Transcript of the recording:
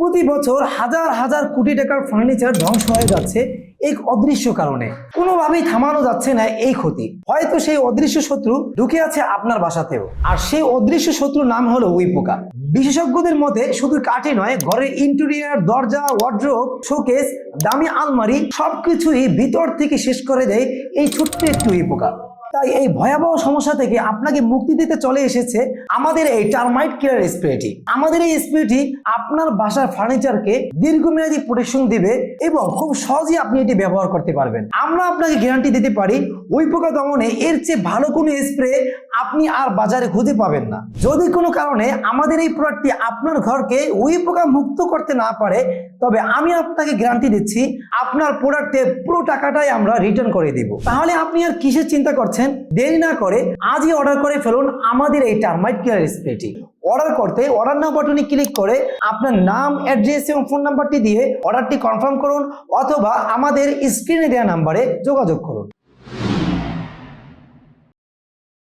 প্রতি বছর হাজার হাজার কোটি টাকার ফার্নিচার ধ্বংস হয়ে যাচ্ছে এই অদৃশ্য কারণে। কোনোভাবেই থামানো যাচ্ছে না এই ক্ষতি। হয়তো সেই অদৃশ্য শত্রু ঢুকে আছে আপনার বাসাতেও। আর সেই অদৃশ্য শত্রুর নাম হলো উই পোকা বিশেষজ্ঞদের মতে শুধু কাঠে নয়, ঘরের ইন্টেরিয়ার দরজা ওয়ার্ড্রোব শোকেস দামি আলমারি সবকিছুই ভিতর থেকে শেষ করে দেয় এই ছোট্ট একটি উই পোকা তাই এই ভয়াবহ সমস্যা থেকে আপনাকে মুক্তি দিতে চলে এসেছে আমাদের এই টার্মাইট কেয়ার স্প্রেটি আমাদের এই স্প্রেটি আপনার বাসার ফার্নিচারকে দীর্ঘমেয়াদী প্রোটেকশন দিবে এবং খুব সহজেই আপনি এটি ব্যবহার করতে পারবেন। আমরা আপনাকে গ্যারান্টি দিতে পারি, ওই পোকা দমনে এর চেয়ে ভালো কোনো স্প্রে আপনি আর বাজারে খুঁজে পাবেন না। যদি কোনো কারণে আমাদের এই প্রোডাক্টটি আপনার ঘরকে ওই পোকা মুক্ত করতে না পারে, তবে আমি আপনাকে গ্যারান্টি দিচ্ছি, আপনার প্রোডাক্টে পুরো টাকাটাই আমরা রিটার্ন করে দিব। তাহলে আপনি আর কিসের চিন্তা করছেন? দেরি না করে আজই অর্ডার করে ফেলুন আমাদের এই টার্মাইট কেয়ার স্প্রেটি অর্ডার করতে অর্ডার নাও বাটনে ক্লিক করে আপনার নাম অ্যাড্রেস এবং ফোন নাম্বারটি দিয়ে অর্ডারটি কনফার্ম করুন অথবা আমাদের স্ক্রিনে দেওয়া নাম্বারে যোগাযোগ করুন।